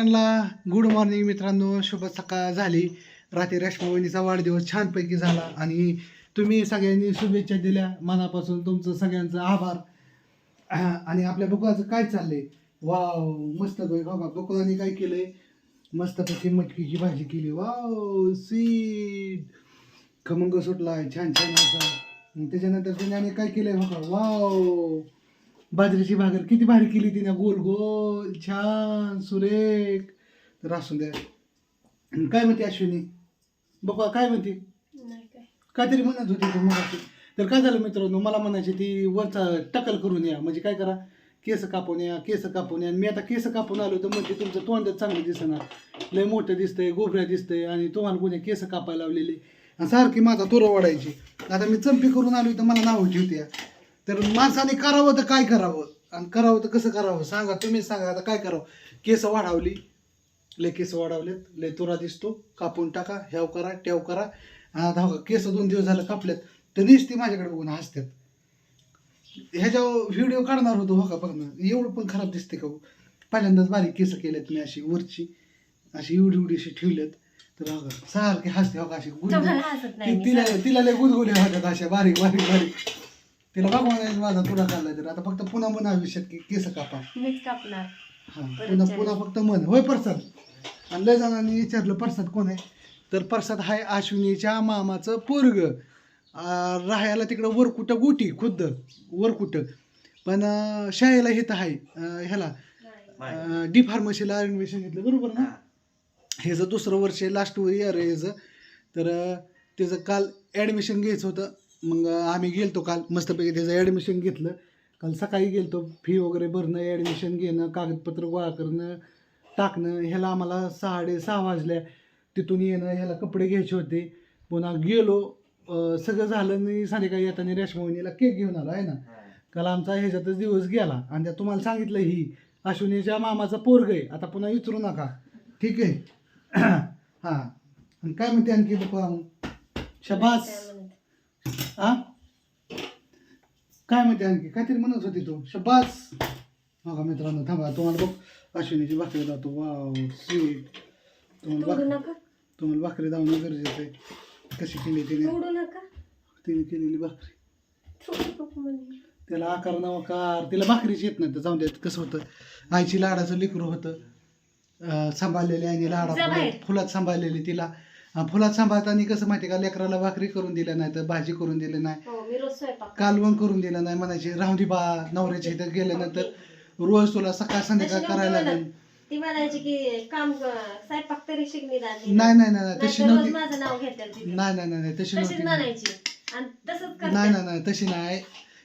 त्यांना good morning मित्रांनो शुभ सकाळ झाली. रात्री रेशमावणीचा वाढदिवस छानपैकी झाला आणि तुम्ही सगळ्यांनी शुभेच्छा दिल्या. मनापासून तुमचं सगळ्यांचं आभार. आणि आपल्या बुकाचं काय चाललंय? वाव मस्त बघा बुकाने काय केलंय? मस्तपैकी मटकीची भाजी केली. वाव स्वीट खमंग सुटलाय छान छान असा. त्याच्यानंतर त्याने काय केलंय बघा? वाव. बाजरीची भाकर किती भारी केली तिने. गोल गोल छान सुरेख. तर असू द्या. काय म्हणते अश्विनी? बघा काय म्हणते? काहीतरी म्हणत होती तू मगाशी. तर काय झालं मित्रांनो? मला म्हणायची ती वरचा टकल करून या. म्हणजे काय करा? केस कापून या केस कापून या. मी आता केस कापून आलो तर म्हणजे तुमचं तोंडच चांगलं दिसणार लय मोठं दिसतंय गोबऱ्या दिसतंय आणि तुम्हाला कोणी केस कापायला लावलेले. सारखी माझा तुरा वाढायची आता मी चंपी करून आलो तर मला नाव ठेवते तर माणसाने करावं तर काय करावं? आणि करावं तर कसं करावं? सांगा तुम्ही सांगा आता काय करावं? केस वाढवली. लय केस वाढवलेत. लय तुरा दिसतो. कापून टाका ह्याव करा ट्याव करा. आता हो केस दोन दिवस झालं कापल्यात. तर नुसती माझ्याकडे बघून हसतात ह्याच्यावर व्हिडिओ काढणार होतो हो का? बघ ना एवढं पण खराब दिसते का हो? पहिल्यांदाच बारीक केस केल्यात मी अशी वरची. अशी एवढी एवढीशी ठेवल्यात. तर हो का सारखे हसते हो का? अशी. तिला तिला लय गुदगुल्या होत्यात अशा बारीक बारीक बारीक. तिला बघून माझा तुला काढला तर आता फक्त पुन्हा पुन्हा आयुष्यात की केस कापा. मीच कापणार. हा पुन्हा पुन्हा फक्त मन होय प्रसाद? आणि लय जणांनी विचारलं प्रसाद कोण आहे? तर प्रसाद हाय अश्विनीच्या मामाचं पोरग. राहायला तिकडं वरकुटं गोटी खुद्द. वरकुटं. पण अं, शाळेला हिथं आहे अं, ह्याला. डी फार्मसीला ॲडमिशन घेतलं. बरोबर ना? ह्याचं दुसरं वर्ष लास्ट इयर आहे ह्याचं तर अं, त्याचं काल ॲडमिशन घ्यायचं होतं. मग आम्ही गेलतो काल मस्तपैकी त्याचं ॲडमिशन घेतलं. काल सकाळी गेलतो फी वगैरे भरणं ॲडमिशन घेणं कागदपत्र गोळा करणं टाकणं ह्याला आम्हाला साडे सहा वाजल्या. तिथून येणं ह्याला कपडे घ्यायचे होते. पुन्हा गेलो सगळं झालं आणि संध्याकाळी येताना रेशमवणीला केक घेऊन आलो आहे ना? काल आमचा ह्याच्यातच दिवस गेला आणि त्या तुम्हाला सांगितलं ही अश्विनीच्या मामाचा पोरग आहे. आता पुन्हा विचारू नका. ठीक आहे? हां. काय म्हणते आणखी शबास. हा? काय म्हणते आणखी? काहीतरी म्हणत होती तू. शबास हो का मित्रांनो थांबा. तुम्हाला बघ अश्विनीची भाकरी दावतो वाव स्वीट तुम्हाला तोडू भाक- नका. तुम्हाला भाकरी दावणं गरजेचं आहे. कशी केली तिने? तोडू नका. तिने केलेली भाकरी. म्हणजे. त्याला आकार नवकार तिला भाकरीच येत नाही तर जाऊन देत कसं होतं? आईची लाडाचं लेकरू होतं. अं, सांभाळलेली आईने लाडा बाहेर. फुलात- सांभाळलेली तिला. फुलात सांभाळताना कसं माहिती का? लेकराला भाकरी करून दिल्या नाही तर भाजी करून दिली नाही हो मी रोज स्वयंपाक कालवण करून दिलं नाही म्हणायची राहू दे बा नवऱ्याच्या इथं गेल्यानंतर रोज तुला सकाळ संध्याकाळ करायला लागेल. ती म्हणायची की काम स्वयंपाक तरी नाही नाही नाही नाही, तशी नव्हती. माझं नाव. नाही नाही नाही नाही, तशी नव्हती म्हणायची. आणि तसंच नाही नाही नाही तशी नाही.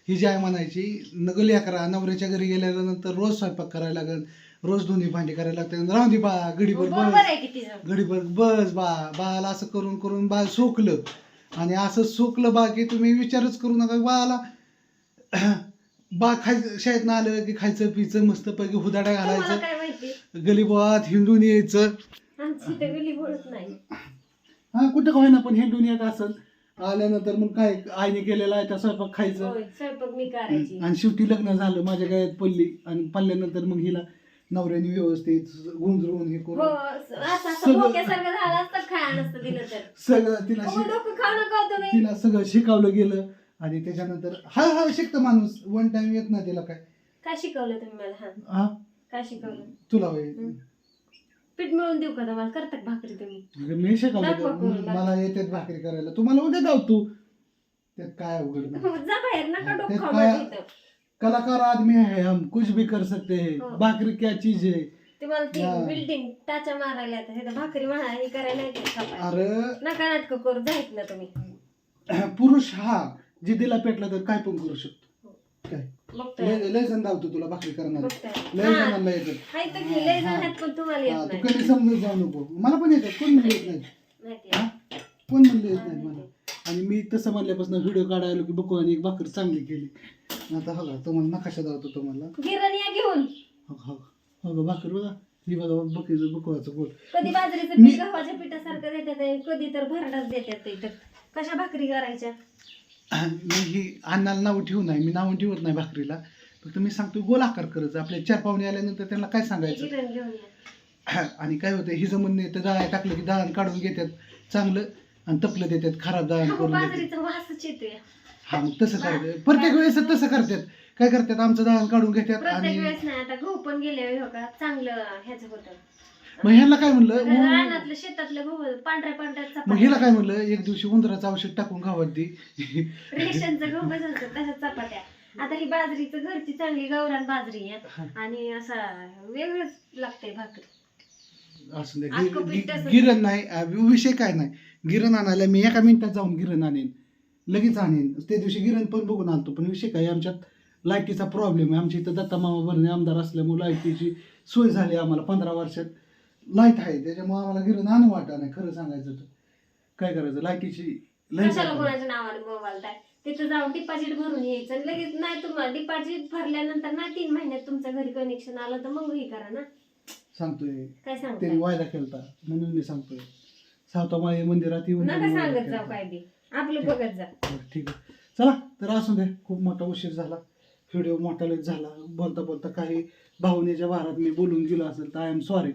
ही जी आहे म्हणायची नगल अकरा नवऱ्याच्या घरी गेल्यानंतर रोज स्वयंपाक करायला लागेल. रोज दोन्ही भांडी करायला लागते राहू दे बा गडीभर बरोबर बस आहे की तिचं गडीभर बस बा बाळाला असं करून करून बाळ सोकलं. आणि असं सोकलं बा की तुम्ही विचारच करू नका. बाळाला बा खायचं शाळेत आलं की खायचं पियचं मस्त पैकी हुदाड्या तुम्हाला घालायचं. काय माहिती? गलीबोळात हिंडून यायचं. आमची इथे गली बोलत नाही. हा कुठं का होईना पण हिंडून येत असेल. आल्यानंतर मग काय आईने केलेला आहे त्या स्वयंपाक खायचं. होय स्वयंपाक मी करायची. आणि शेवटी लग्न झालं माझ्या गायात पडली. आणि पडल्यानंतर मग हिला नवऱ्याने व्यवस्थित गुंजरून हे हो करून असं असं सगळं- भोक्यासारखं झालं असतं खाया नसतं दिलं तर. सगळं तिला हो, शिक- डोकं खाऊ नका हो तुम्ही. तिला सगळं शिकवलं गेलं आणि त्याच्यानंतर हा हा शिकतं माणूस. वन टाइम येत नाही तिला काय. काय शिकवलं तुम्ही मला? हा. हा? काय शिकवलं? तुला होय. हं. पीठ मिळून देऊ का तुम्हाला? करतात भाकरी तुम्ही. अगं मी शिकवलं दाखवा तर करून, दाखवा. मला येतात भाकरी करायला. तुम्हाला उद्या जाऊ तू त्यात काय अवघड नाही. जा बाहेर नका डोकं ते खाऊ काय- इथं. कलाकार आदमी है हम कुछ भी कर सकते हैं. हो. भाकरी क्या चीज है? तुम्हाला ती हा. बिल्डिंग टाचा मारायला येतात हे भाकरी म्हणा हे करायला. अरे. नका नाटक करू जायत ना तुम्ही. पुरुष हा जिद्दीला पेटला तर काय पण करू शकतो. काय? बघतोय. लय लय जण धावतो तुला भाकरी करणार. बघतोय. लय हा. जणांना येतात हाय तर की लय जण आहेत पण तुम्हाला हा, येत तू नाही. कधी समजून जाऊ नको. मला पण येतात कोण म्हणले येत नाही माहिती हा? आहे. कोण म्हणले येत नाही मला? तसं म्हणल्यापासून व्हिडिओ काढायला की बघू आणि एक भाकर चांगली केली. आता हो का तुम्हाला नकाशा दावतो तुम्हाला गिरण या घेऊन. हो हो हो भाकर बघा. ही बघा बकरीचं बकवाचं गोल कधी बाजरीचं मी- पीठ गव्हाच्या पिठासारखं देतात कधी तर भरडाच देतात ते. कशा भाकरी करायच्या? मी ही अन्नाला नाव ठेवू नाही मी नाव ठेवत नाही भाकरीला. फक्त मी सांगतो गोल आकार करायचं आपल्या चार पाहुणे आल्यानंतर त्यांना काय सांगायचं? गिरण घेऊन या. आणि काय होतं हिचं म्हणणं येतं दळा टाकलं की दळण काढून घेतात. चांगलं आणि तपलं देतात खराब दळण करून देतात. बाजरीचा वासच येतोय. हा मग तसं करतात. प्रत्येक वेळेस तसं करतात. काय करतात? आमचं दळण काढून घेतात प्रत्येक आणि वेळेस नाही आता गहू पण गेले हो का? चांगलं ह्याच होतं. मग ह्याला काय म्हणलं? ऊन- रानातलं शेतातलं गहू पांढऱ्या पांढऱ्या मग हिला चपात्या काय म्हणलं? एक दिवशी उंदराचं औषध टाकून गावात दे. रेशनचं गहू बसायचं तशा चपात्या. आता ही बाजरीचं घरची चांगली गौरान बाजरी आहे. आणि असा वेगळंच लागतंय भाकरी. असं नाही. गिरण नाही. अं, विषय काय नाही. गिरण आणायला मी एका मिनिटात जाऊन गिरण आणेन. लगेच आणेन. त्या दिवशी गिरण पण बघून आणतो पण विषय काय आमच्यात लाईटीचा प्रॉब्लेम आहे. आमच्या इथं दत्ता मामा भरणे आमदार असल्यामुळे लाईटीची सोय झाली आम्हाला पंधरा वर्षात. लाइट आहे त्याच्यामुळे आम्हाला गिरण आणू वाटा नाही खरं सांगायचं तर. काय करायचं? लाईटीची लई कशाला जात आहे. कोणाच्या नावाने मोबाईल द्याय तिथं जाऊन डिपॉझिट भरून यायचं. आणि लगेच नाही तुम्हाला डिपॉझिट भरल्यानंतर नाही तीन महिन्यात तुमच्या घरी कनेक्शन आलं तर मग हे करा ना. सांगतोय. काय त्यांनी वायदा केलता म्हणून मी सांगतोय. सावतामाळी मंदिरात येऊन नका त्यांनी वायदा सांगत केलता. जाऊ काय बी आपलं बघत जा. बरं, ठीक आहे. चला तर असू दे खूप मोठा उशीर झाला. व्हिडिओ मोठा लेट झाला. बोलता बोलता काही भावनेच्या भारात मी बोलून गेलो असेल तर आय एम सॉरी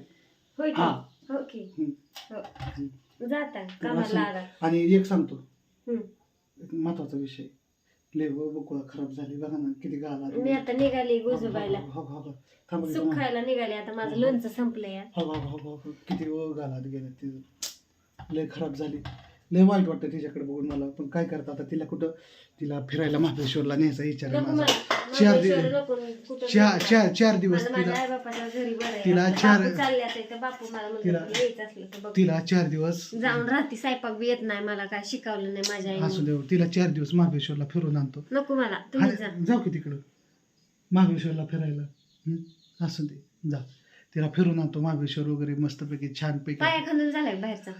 होय की? हा. हो की. हम्म. हो. जाता. तर कामाला असं- लागा. आणि एक सांगतो. हम्म. एक महत्त्वाचा विषय. लय बकुळा खराब झाली. बघा ना किती गाला मी आता निघाली सुख थांबा. खायला निघाली आता माझं लोणचं संपलंय. किती गालात गेले ते. लय खराब झाली. लय वाईट वाटतं तिच्याकडे बघून मला. पण काय करता आता? तिला कुठं? तिला फिरायला महाबळेश्वरला न्यायचा विचार आहे माझा. चार दिवस- चार. चार चार दिवस तिला. तिला चार- तिला- तुला चार दिवस जाऊन राहते. स्वयंपाक बी येत नाही. मला काय शिकवलं नाही माझ्या असू आईने दे तिला चार दिवस महाबळेश्वरला फिरून आणतो. नको मला. तुम्ही जा. अरे, जाऊ की तिकडं. महाबळेश्वरला फिरायला. हं? असू दे. जा. तिला फिरून आणतो. महाबळेश्वर वगैरे मस्तपैकी छानपैकी. पाया खांदून झालाय बाहेरचा.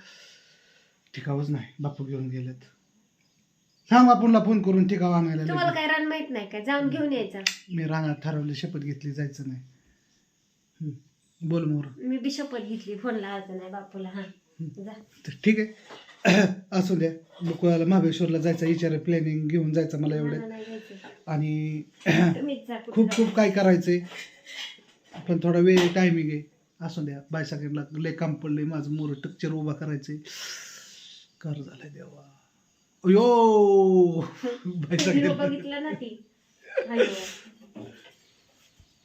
ठिकावच नाही. बापू घेऊन गेलेत. सांग बापूला फोन करून ठिकाव आणायला तुम्हाला लगेच. काय रान माहीत नाही काय जाऊन घेऊन यायचं. मी रानात ठरवली शपथ घेतली जायचं नाही. बोल मोर. मी बी शपथ घेतली फोन लावायचा नाही बापूला हा. जा. तर ठीक आहे. असू द्या. बुकुळाला महाबळेश्वरला जायचा विचार प्लॅनिंग घेऊन जायचं मला एवढे. मला नाही जायचं. आणि तुम्हीच जा कुठं खूप खूप काय करायचंय. पण थोडा वेळ टायमिंग आहे. असू द्या. बाय सगळ्यांना लय काम पडलंय. माझं मोर टक्चर उभा करायचंय. कर झालंय देवा. अयो! बघितलं ना ती.